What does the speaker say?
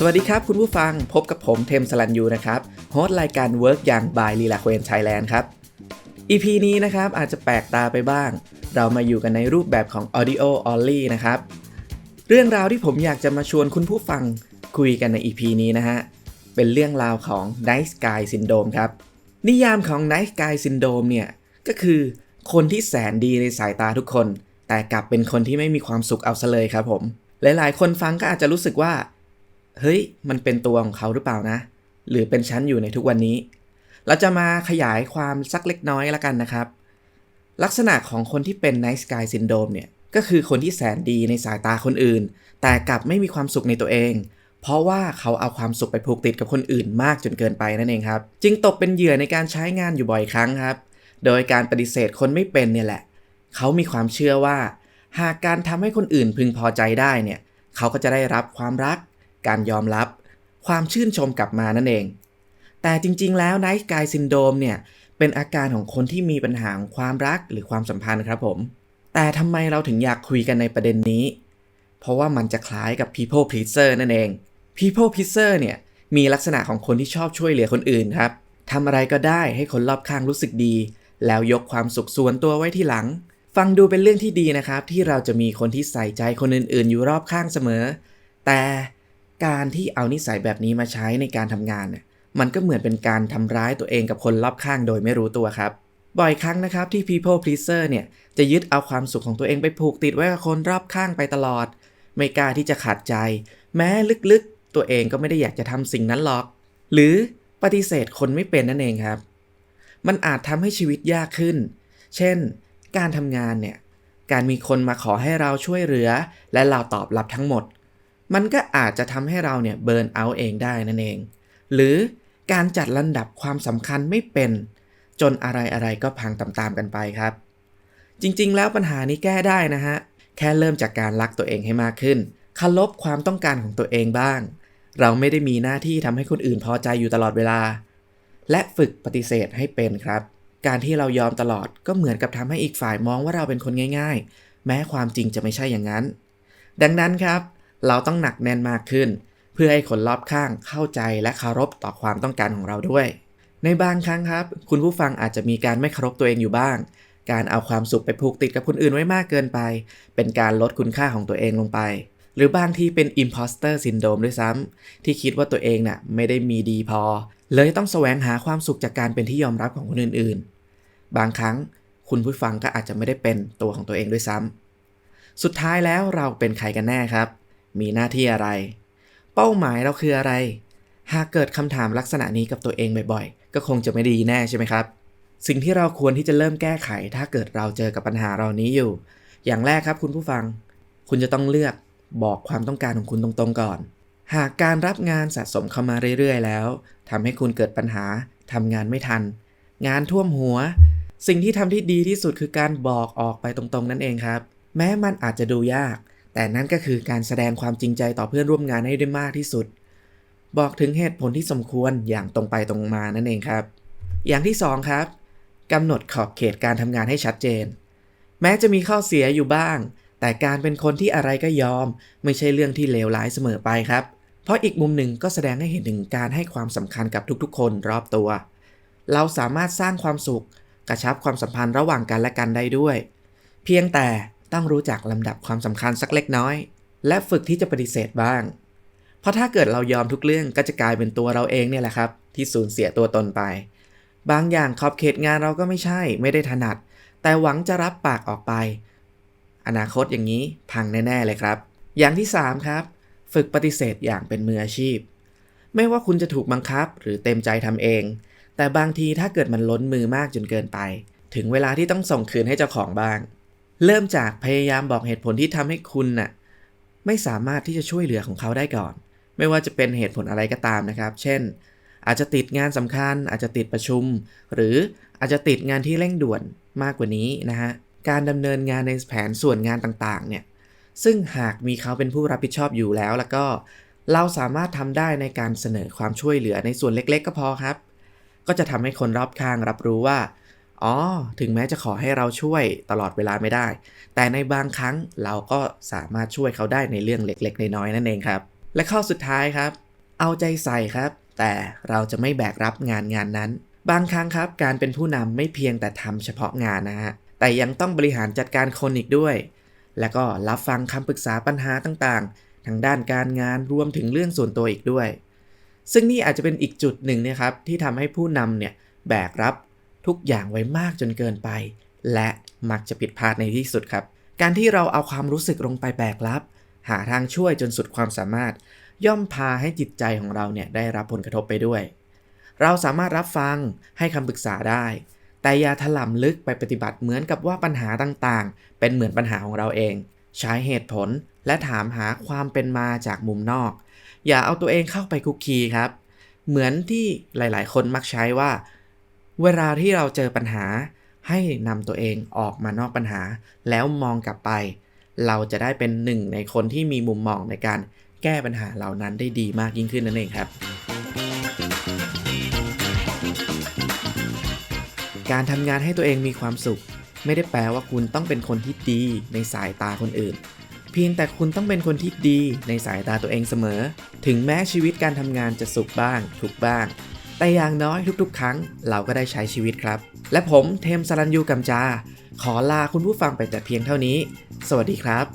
สวัสดีครับคุณผู้ฟังพบกับผมเทมสลันยูนะครับโฮสต์รายการ Work อย่างบายลีลาเวนไทยแลนด์ครับ EP นี้นะครับอาจจะแปลกตาไปบ้าง เรามาอยู่กันในรูปแบบของ Audio Only นะครับ เรื่องราวที่ผมอยากจะมาชวนคุณผู้ฟังคุยกันใน EP นี้นะฮะ เป็นเรื่องราวของ Nice Guy Syndrome ครับ นิยามของ Nice Guy Syndrome เนี่ย ก็คือคนที่แสนดีในสายตาทุกคน แต่กลับเป็นคนที่ไม่มีความสุขเอาซะเลยครับผม หลายๆ คนฟังก็อาจจะรู้สึกว่า เฮ้ย มันเป็นตัวของเขาหรือเปล่านะ หรือเป็นชั้นอยู่ในทุกวันนี้ เราจะมาขยายความสักเล็กน้อยละกันนะครับ ลักษณะของคนที่เป็น Nice Guy Syndrome เนี่ย ก็คือคนที่แสนดีในสายตาคนอื่น แต่กลับไม่มีความสุขในตัวเอง เพราะว่าเขาเอาความสุขไปผูกติดกับคนอื่นมากจนเกินไปนั่นเองครับ จึงตกเป็นเหยื่อในการใช้งานอยู่บ่อยครั้งครับ โดยการปฏิเสธคนไม่เป็นเนี่ยแหละ เขามีความเชื่อว่า หากการทำให้คนอื่นพึงพอใจได้เนี่ย เขาก็จะได้รับความรัก การยอมรับ ความชื่นชมกลับมานั่นเอง แต่จริงๆ แล้ว Nice Guy Syndrome เนี่ยเป็นอาการของคนที่มีปัญหาความรักหรือความสัมพันธ์ครับผม แต่ทำไมเราถึงอยากคุยกันในประเด็นนี้ เพราะว่ามันจะคล้ายกับ people pleaser นั่นเอง people pleaser เนี่ยมีลักษณะของคนที่ชอบช่วยเหลือคนอื่นครับทำอะไรก็ได้ให้คนรอบข้างรู้สึกดี แล้วยกความสุขส่วนตัวไว้ที่หลัง ฟังดูเป็นเรื่องที่ดีนะครับ ที่เราจะมีคนที่ใส่ใจคนอื่น ๆ อยู่รอบข้างเสมอ แต่ การที่เอานิสัยแบบนี้มาใช้ในการทำงานเนี่ยมันก็เหมือนเป็นการทำร้ายตัวเองกับคนรอบข้างโดยไม่รู้ตัวครับ บ่อยครั้งนะครับที่ people pleaser เนี่ยจะยึดเอาความสุขของตัวเองไปผูกติดไว้กับคนรอบข้างไปตลอด ไม่กล้าที่จะขัดใจ แม้ลึกๆ ตัวเองก็ไม่ได้อยากจะทำสิ่งนั้นหรอก หรือปฏิเสธคนไม่เป็นนั่นเองครับ มันอาจทำให้ชีวิตยากขึ้น เช่น การทำงานเนี่ยการมีคนมาขอให้เราช่วยเหลือ และเราตอบรับทั้งหมด มันก็อาจจะทำให้เราเนี่ยเบิร์นเอาเองได้นั่นเอง หรือการจัดลำดับความสำคัญไม่เป็น จนอะไรอะไรก็พังตามๆกันไปครับ จริงๆ แล้วปัญหานี้แก้ได้นะฮะ แค่เริ่มจากการรักตัวเองให้มากขึ้นคารพความต้องการของตัวเองบ้าง เราไม่ได้มีหน้าที่ทำให้คนอื่นพอใจอยู่ตลอดเวลา และฝึกปฏิเสธให้เป็นครับ การที่เรายอมตลอดก็เหมือนกับทำให้อีกฝ่ายมองว่าเราเป็นคนง่าย ๆ แม้ความจริงจะไม่ใช่อย่างนั้น ดังนั้นครับ เราต้องหนักแน่นมากขึ้น เพื่อให้คนรอบข้างเข้าใจและเคารพต่อความต้องการของเราด้วย ในบางครั้งครับ คุณผู้ฟังอาจจะมีการไม่เคารพตัวเองอยู่บ้าง การเอาความสุขไปผูกติดกับคนอื่นไว้มากเกินไป เป็นการลดคุณค่าของตัวเองลงไป หรือบางทีเป็น imposter syndrome ด้วยซ้ำที่คิดว่าตัวเองน่ะไม่ได้มีดีพอ เลยต้องแสวงหาความสุขจากการเป็นที่ยอมรับของคนอื่นๆ บางครั้งคุณผู้ฟังก็อาจจะไม่ได้เป็นตัวของตัวเองด้วยซ้ำสุดท้ายแล้วเราเป็นใครกันแน่ครับ มีหน้าที่อะไร เป้าหมายเราคืออะไร หากเกิดคำถามลักษณะนี้กับตัวเองบ่อยๆ ก็คงจะไม่ดีแน่ใช่ไหมครับ สิ่งที่เราควรที่จะเริ่มแก้ไข ถ้าเกิดเราเจอกับปัญหาเรานี้อยู่ อย่างแรกครับคุณผู้ฟัง คุณจะต้องเลือกบอกความต้องการของคุณตรงๆก่อน หากการรับงานสะสมเข้ามาเรื่อยๆ แล้วทำให้คุณเกิดปัญหาทำงานไม่ทัน งานท่วมหัว สิ่งที่ทำที่ดีที่สุดคือการบอกออกไปตรงๆ นั่นเองครับ แม้มันอาจจะดูยาก แต่นั่นก็คือการแสดงความจริงใจต่อเพื่อนร่วมงานให้ได้มากที่สุด บอกถึงเหตุผลที่สมควรอย่างตรงไปตรงมานั่นเองครับ อย่างที่ 2 ครับกำหนดขอบเขตการทำงานให้ชัดเจน แม้จะมีข้อเสียอยู่บ้าง แต่การเป็นคนที่อะไรก็ยอม ไม่ใช่เรื่องที่เลวร้ายเสมอไปครับ เพราะอีกมุมหนึ่งก็แสดงให้เห็นถึงการให้ความสำคัญกับทุกๆ คนรอบตัว เราสามารถสร้างความสุข กระชับความสัมพันธ์ระหว่างกันและกันได้ด้วย เพียงแต่ ต้องรู้จักลำดับความสำคัญสักเล็กน้อย และฝึกที่จะปฏิเสธบ้าง เพราะถ้าเกิดเรายอมทุกเรื่องก็จะกลายเป็นตัวเราเองเนี่ยแหละครับ ที่สูญเสียตัวตนไป บางอย่างขอบเขตงานเราก็ไม่ใช่ ไม่ได้ถนัด แต่หวังจะรับปากออกไป อนาคตอย่างนี้พังแน่ๆเลยครับ อย่างที่ 3 ครับ ฝึกปฏิเสธอย่างเป็นมืออาชีพ ไม่ว่าคุณจะถูกบังคับหรือเต็มใจทำเอง แต่บางทีถ้าเกิดมันล้นมือมากจนเกินไป ถึงเวลาที่ต้องส่งคืนให้เจ้าของบ้าง เริ่มจากพยายามบอกเหตุผลที่ทำให้คุณน่ะไม่สามารถที่จะช่วยเหลือของเขาได้ก่อน ไม่ว่าจะเป็นเหตุผลอะไรก็ตามนะครับ เช่น อาจจะติดงานสำคัญ อาจจะติดประชุม หรืออาจจะติดงานที่เร่งด่วนมากกว่านี้นะฮะการดำเนินงานในแผนส่วนงานต่างๆเนี่ยซึ่งหากมีเขาเป็นผู้รับผิดชอบอยู่แล้ว แล้วก็เราสามารถทำได้ในการเสนอความช่วยเหลือในส่วนเล็ก ๆ ก็พอครับ ก็จะทำให้คนรอบข้างรับรู้ว่า อ๋อ ถึงแม้จะขอให้เราช่วยตลอดเวลาไม่ได้ แต่ในบางครั้งเราก็สามารถช่วยเขาได้ในเรื่องเล็กๆ น้อยๆ นั่นเองครับ และข้อสุดท้ายครับ เอาใจใส่ครับ แต่เราจะไม่แบกรับงานงานนั้น บางครั้งครับ การเป็นผู้นำไม่เพียงแต่ทำเฉพาะงานนะฮะ แต่ยังต้องบริหารจัดการคนอีกด้วย แล้วก็รับฟังคำปรึกษาปัญหาต่างๆ ทางด้านการงานรวมถึงเรื่องส่วนตัวอีกด้วย ซึ่งนี่อาจจะเป็นอีกจุดหนึ่งนะครับที่ทำให้ผู้นำเนี่ยแบกรับ ทุกอย่างไว้มากจนเกินไป และมักจะผิดพลาดในที่สุดครับ การที่เราเอาความรู้สึกลงไปแบกรับ หาทางช่วยจนสุดความสามารถ ย่อมพาให้จิตใจของเราเนี่ยได้รับผลกระทบไปด้วย เราสามารถรับฟังให้คำปรึกษาได้ แต่อย่าถล่ำลึกไปปฏิบัติเหมือนกับว่าปัญหาต่างๆ เป็นเหมือนปัญหาของเราเอง ใช้เหตุผลและถามหาความเป็นมาจากมุมนอก อย่าเอาตัวเองเข้าไปคุกคีครับ เหมือนที่หลาย ๆ คนมักใช้ว่า เวลาที่เราเจอปัญหา ให้นำตัวเองออกมานอกปัญหา แล้วมองกลับไป เราจะได้เป็นหนึ่งในคนที่มีมุมมองในการแก้ปัญหาเหล่านั้นได้ดีมากยิ่งขึ้นนั่นเองครับ การทำงานให้ตัวเองมีความสุข ไม่ได้แปลว่าคุณต้องเป็นคนที่ดีในสายตาคนอื่น เพียงแต่คุณต้องเป็นคนที่ดีในสายตาตัวเองเสมอ ถึงแม้ชีวิตการทำงานจะสุขบ้างทุกบ้าง แต่อย่างน้อยทุกๆ ครั้งเราก็ได้ใช้ชีวิตครับ และผมเทมสรันยูกัมจา ขอลาคุณผู้ฟังไปแต่เพียงเท่านี้ สวัสดีครับ